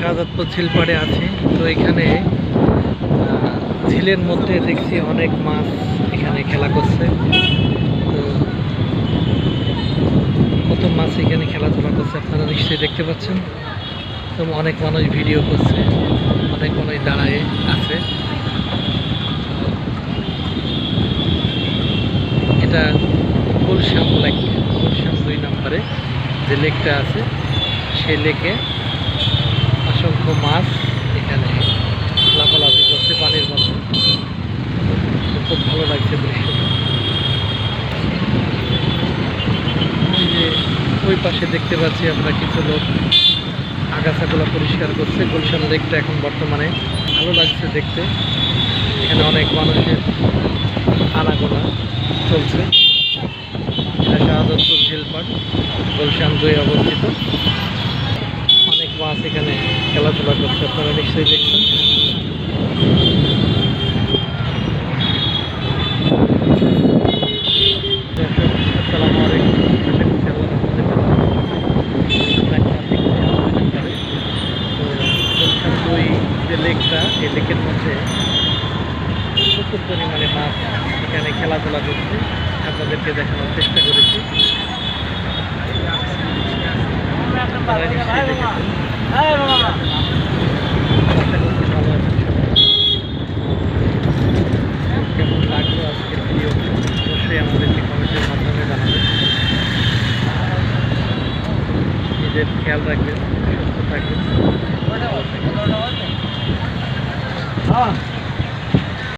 শাহজাদপুর ঝিলপাড়ে আছি। তো এখানে ঝিলের মধ্যে দেখছি অনেক মাছ এখানে খেলা করছে। কত মাছ এখানে খেলাধুলা করছে আপনারা নিশ্চয়ই দেখতে পাচ্ছেন। তো অনেক মানুষ ভিডিও করছে, অনেক মানুষ দাঁড়ায় আছে। এটা গুলশান লেক গুলশান দুই নম্বরে যে লেকটা আছে, সেই লেকে মাছ এখানে লাফালাফি করছে পানির মধ্যে খুব ভালো লাগছে দৃশ্যটা। ওই পাশে দেখতে পাচ্ছি আমরা কিছু লোক। আগাছাগুলো পরিষ্কার করছে। গুলশান লেকটা এখন বর্তমানে ভালো লাগছে দেখতে। এখানে অনেক মানুষের আনাগোনা চলছে। এটা শাহাদতপুর ঝিলপাট, গুলশান দুই অবস্থিত। মাছ এখানে, খেলাধুলা করছে, আপনারা নিশ্চয়ই দেখছেন। এই মধ্যে প্রচুর পরিমাণে মাছ এখানে খেলাধুলা করছে। আপনাদেরকে দেখানোর চেষ্টা করেছি। খেয়াল রাখবেন সুস্থ থাকবেন ভালো থাকবেন